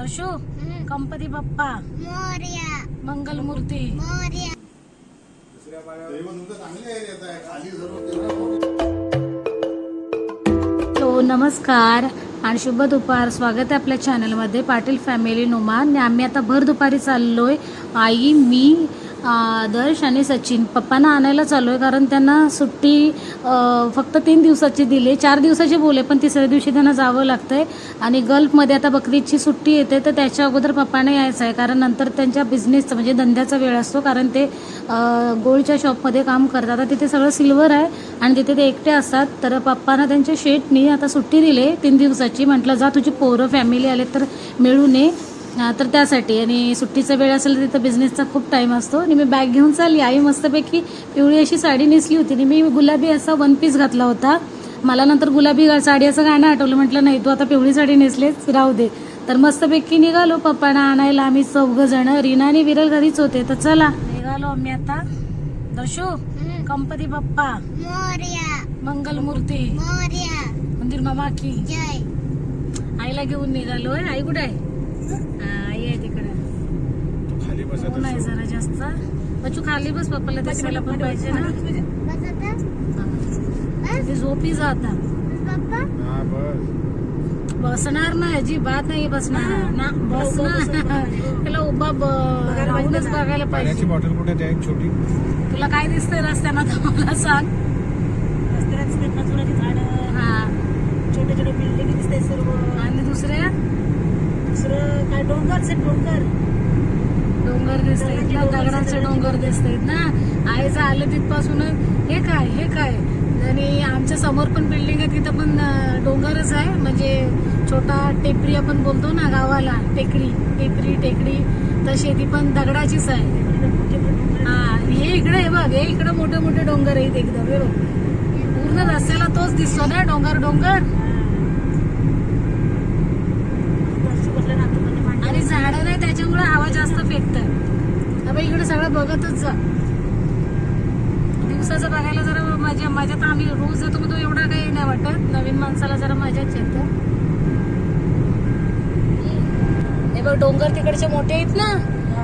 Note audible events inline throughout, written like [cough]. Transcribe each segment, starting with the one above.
दशू गणपती बाप्पा मोर्या. मंगलमूर्ती. मोर्या. तो नमस्कार आणि शुभ दुपार. स्वागत आहे आपल्या चॅनलमध्ये पाटील फॅमिली नुमान. आम्ही आता भर दुपारी चाललोय. आई मी आदर्श आणि सचिन. पप्पांना आणायला चालू आहे कारण त्यांना सुट्टी फक्त तीन दिवसाची दिली. चार दिवसाची बोले पण तिसऱ्या दिवशी त्यांना जावं लागतं आहे आणि गल्फमध्ये आता बकरीदची सुट्टी येते तर त्याच्या अगोदर पप्पाने यायचं आहे. कारण नंतर त्यांच्या बिझनेसचा म्हणजे धंद्याचा वेळ असतो कारण ते गोल्डच्या शॉपमध्ये काम करतात. आता तिथे सगळं सिल्वर आहे आणि तिथे ते एकटे असतात. तर पप्पांना त्यांच्या शेटनी आता सुट्टी दिली तीन दिवसाची. म्हटलं जा तुझी पोरं फॅमिली आले तर मिळून ये. तर त्यासाठी. आणि सुट्टीचा वेळ असेल तर तिथं बिझनेसचा खूप टाईम असतो. आणि मी बॅग घेऊन चालली. आई मस्तपैकी पिवळी अशी साडी नेसली होती. आणि मी गुलाबी असा वन पीस घातला होता. मला नंतर गुलाबी गा- साडी असं गाणं आठवलं. म्हटलं नाही तू आता पिवळी साडी नेसलेच राहू दे. तर मस्तपैकी निघालो. पप्पांना आणायला आम्ही चौघ जण. रीना आणि विरल घरीच होते. तर चला. निघालो आम्ही आता. दशू गणपती बाप्पा. मोर्या. मंगलमूर्ती. मंदिर मामा की. आईला घेऊन निघालोय. आई कुठे आहे? बसत ऊन आहे जरा जास्त. बच्चू खाली बस पप्पाला दिसायला पण पाहिजे ना. बस आता. ते झोपी जा आता पप्पा. हा बस. बसणार नाही अजिबात नाही बसणार. ना. बसणार. त्याला उभा ब- राहूनच बघायला पाण्याची पाहिजे बॉटल कुठे द्या एक छोटी. तुला काय दिसतंय रस्त्यानं तर मला सांग. हा. छोटे छोटे बिल्डिंग दिसते सर्व. आणि दुसऱ्या? दुसरं काय? डोंगर से डोंगर. डोंगर दिसतायत ना दगडाचे डोंगर दिसतायत ना? आईचं आलं तिथपासून हे काय हे काय? आणि आमच्यासमोर पण बिल्डिंग आहे तिथं पण डोंगरच आहे. म्हणजे छोटा टेकडी आपण बोलतो ना गावाला टेकडी टेकडी टेकडी. तर शेती पण दगडाचीच आहे. हा हे इकडे आहे बघ हे इकडे मोठे मोठे डोंगर आहेत एकदम. बरोबर पूर्ण रस्त्याला तोच दिसतो ना डोंगर डोंगर आणि झाडं नाही त्याच्यामुळे हवा जास्त फेकत आता इकडे सगळं बघतच जा. दिवसाचं बघायला जरा मजा मजा तर आम्ही रोज येतो मग तो एवढा काही नाही वाटत. नवीन माणसाला जरा मजाच येते. हे बघ डोंगर तिकडचे मोठे आहेत ना?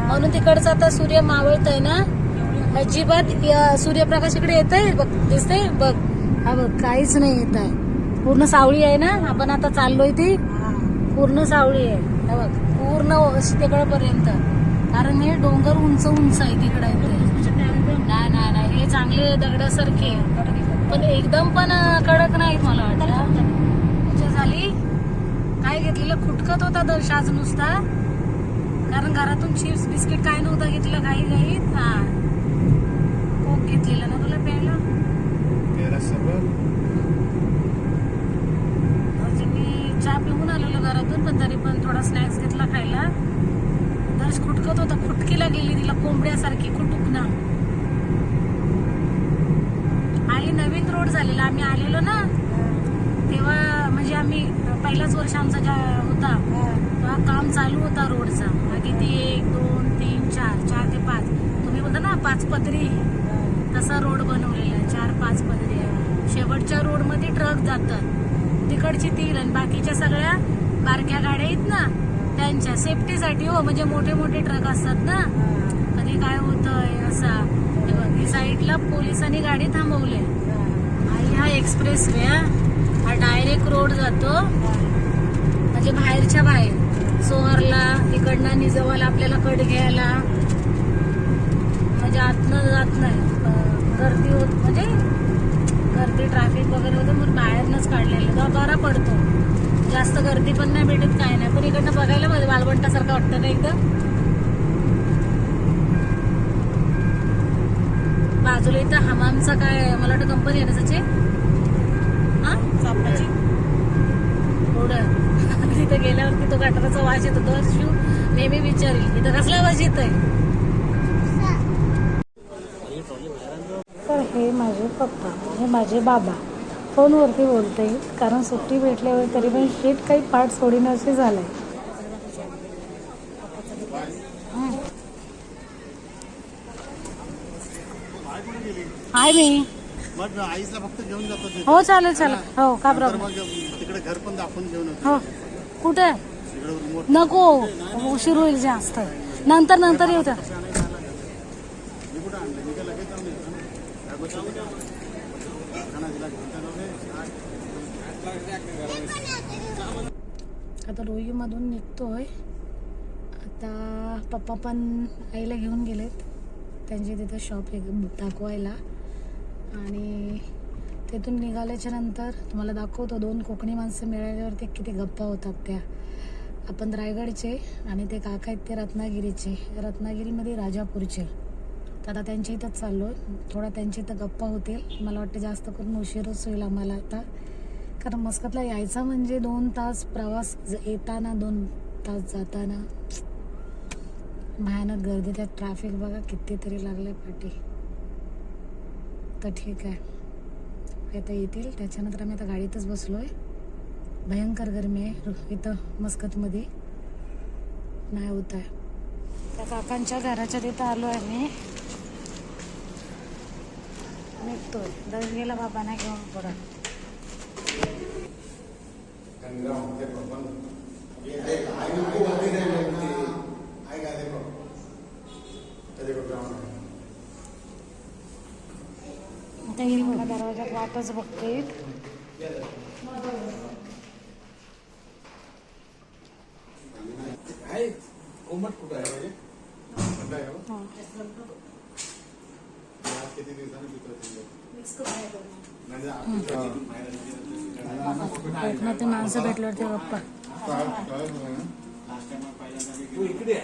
म्हणून तिकडचा आता सूर्य मावळत आहे ना? अजिबात सूर्यप्रकाश इकडे येत आहे बघ दिसतंय? बघ. हा बघ काहीच नाही येत आहे. पूर्ण सावळी आहे ना? आपण आता चाललोय ती. पूर्ण सावळी आहे. बघ. पूर्ण तिकडपर्यंत कारण हे डोंगर उंच उंच आहे तिकडे. नाही नाही नाही. हे चांगले दगडासारखे. पण एकदम पण कडक नाहीत मला वाटतं. झाली. काय घेतलेलं? खुटकत होता दर्श आज नुसता. कारण घरातून चिप्स बिस्किट काय नव्हतं घेतलं काही काही हा. कोक घेतलेलं ना तुला प्यायला? मी चहा पिऊन आलेलो घरातून पण तरी पण थोडा स्नॅक्स घेतला. खायला दर्श खुटकत होता. खुटकीला गेली तिला कोंबड्यासारखी. खुटुक ना. आणि नवीन रोड झालेला. आम्ही आलेलो ना? तेव्हा म्हणजे आम्ही पहिलाच वर्ष आमचा ज्या होता तेव्हा काम चालू होता रोडचा. किती एक दोन तीन चार चार ते पाच. तुम्ही बोलता ना पाच पदरी. तसा रोड बनवलेला. चार पाच पदरी. शेवटच्या रोडमध्ये ट्रक जातात तिकडची तीन आणि बाकीच्या सगळ्या बारक्या गाड्या आहेत ना? त्यांच्या सेफ्टीसाठी हो म्हणजे मोठे मोठे ट्रक असतात ना. कधी काय होतंय असा. ही साईडला पोलिसांनी गाडी थांबवली. आणि हा एक्सप्रेस वे हा डायरेक्ट रोड जातो. म्हणजे बाहेरच्या बाहेर. सोहरला इकडनं निजवाला आपल्याला कट घ्यायला. म्हणजे आतनं जात नाही. गर्दी होत म्हणजे गर्दी ट्रॅफिक वगैरे होतं मग बाहेरनच काढलेलं. तेव्हा बरा पडतो. जास्त गर्दी पण नाही भेटत काय नाही. पण इकडनं बघायला मध्ये वालवंटासारखं वाटतं ना एकदम बाजूला इथं हमामचा काय मला वाटतं कंपनी आहे ना सचे हा? तिथं [laughs] गेल्यावरती तो गटाराचा वास येतो. तो शिव नेहमी विचारेल इथं कसला वास येत आहे तर हे माझे पप्पा हे माझे बाबा. फोनवरती बोलते. कारण सुट्टी भेटल्यावर तरी पण शीट काही पाठ सोडीन हं. आहे मी मग आईला फक्त घेऊन जातो ते. हो चालेल चालेल. हो का नंतर प्रॉब्लेम? मग तिकडे घर पण दाखवून घेऊन येतो. हो. कुठे? तिकडे नको. उशीर होईल जास्त. नंतर नंतर येऊ त्या मी कुठं आणलं मी काय लगेच जाऊन आता रोईमधून निघतोय. आता पप्पा पण आईला घेऊन गेलेत. त्यांचे तिथं शॉप एक दाखवायला. आणि तिथून निघाल्याच्या नंतर तुम्हाला दाखवतो दोन कोकणी माणसं मिळाल्यावर ते किती गप्पा होतात त्या. आपण रायगडचे आणि ते काका आहेत ते रत्नागिरीचे. रत्नागिरीमध्ये राजापूरचे. तर आता त्यांच्या इथंच चाललो आहे. थोडा त्यांच्या इथं गप्पा होतील. मला वाटतं जास्त करून उशीरच होईल आम्हाला आता. कारण मस्कतला यायचा म्हणजे दोन तास प्रवास ज- येताना दोन तास जाताना. भयानक गर्दी. त्यात ट्रॅफिक बघा कितीतरी लागले पाठी. तर ठीक आहे. आता येतील. त्याच्यानंतर आम्ही आता गाडीतच बसलोय. भयंकर गरमी आहे. इथं मस्कतमध्ये. नाही होत आहे. त्या काकांच्या घराच्या तिथं आलो आहे मी निघतोय. दळून गेला बाबांना घेऊन पुढं आता येईल मला दरवाजात वाटच बघते. किती दिवसांनी कोकणातून माणसं भेटल्यावर ते गप्पा. पुढे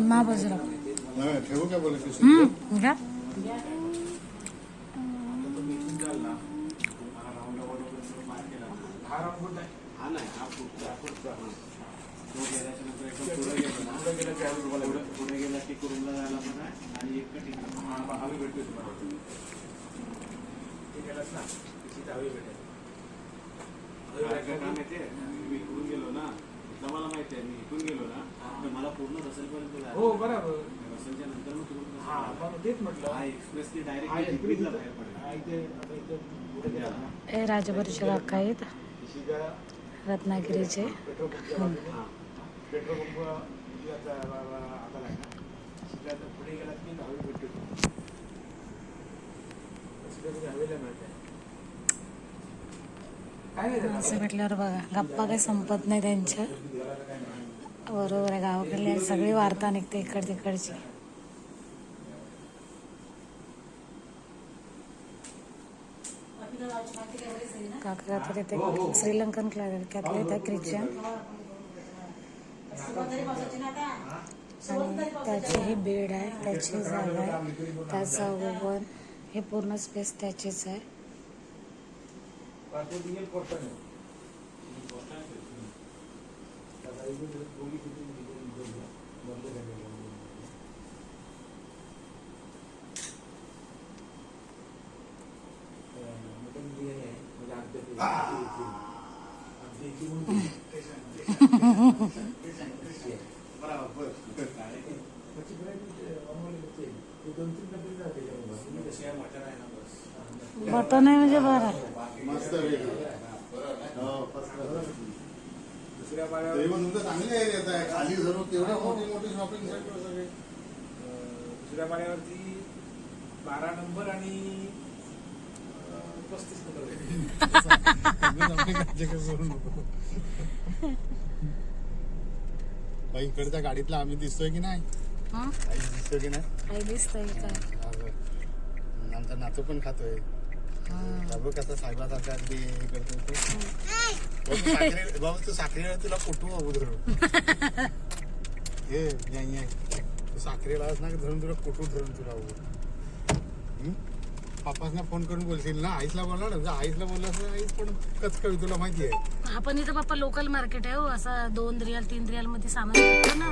मा ठेवू काय बोला घ्या. हा नाही हा पुढचा पुढचा तो गेल्याच्यानंतर एकदम पुढे गेलो ना पुढे- पुढे गेला की कुरुमला जायला आणि एक ठिकाण आम्ही भेटतो तुम्हाला काय काय काम आहे ते मी इकडून गेलो ना मला माहिती आहे मी गेलो ना तर मला पूर्ण रसेलपर्यंत हो बरोबर. रसेलच्या नंतर मग तुम्ही हा मग तेच म्हटलं हा एक्सप्रेसनी हा डायरेक्ट बाहेर पडेल राजभरचे काका आहेत. रत्नागिरीचे. पेट्रोल पंप आता आहे पुढे गेला की भेटतो मिळते. माणसं भेटल्यावर बघा गप्पा काही संपत नाही त्यांच्या. बरोबर आहे गावाकडली सगळी वार्ता निघते इकड तिकडची. काका आता तिथे श्रीलंकन क्लायरक्यातले त्या ख्रिश्चन आणि हे बेड आहे त्याची जागा आहे त्याचा ओवन हे पूर्ण स्पेस त्याचीच आहे पाचशे दिले पोस्टाने. आता इथे जर पोलीस इथे इथे इथे बंद झालेलं आहे. अं, मटण बिर्याणी आहे. म्हणजे आमच्या ते- आमच्या इथे म्हणून मच्छी फ्राय ते आम्हाला ते- ते दोन तीन डबे जाते त्याच्यामध्ये. बटन आहे म्हणजे बरं आहे. मस्त. हो. दुसऱ्या पायावर तरी पण तुमचं चांगले एरियात आहे खाली सर्व केवढ्या मोठी मोठी शॉपिंग सेंटर सगळे. अं, दुसऱ्या पाण्यावरती बारा नंबर आणि पस्तीस नंबर बाई इकडच्या गाडीतला आम्ही दिसतोय की नाही? हं? आई दिसतोय की नाही? काही दिसतंय काय अगं, आमचा नातू पण खातोय. बाबू कसा साहेबासारखा अगदी हे करतो तो? बाबू साखरे- बाबू तू साखरेला तुला कुठू बाबू धरून न्याय [laughs] तू साखरेला आहेस ना की धरून तुला कुठू धरून तुला बाबू. हं? पप्पासना फोन करून बोलशील ना? आईसला बोलला ना जर आईसला बोललास ना आईस पण कचकवी तुला माहिती आहे. आपण इथं बाप्पा लोकल मार्केट आहे हो. असं दोन रियाल तीन रियाल मध्ये सामान भेटतं ना.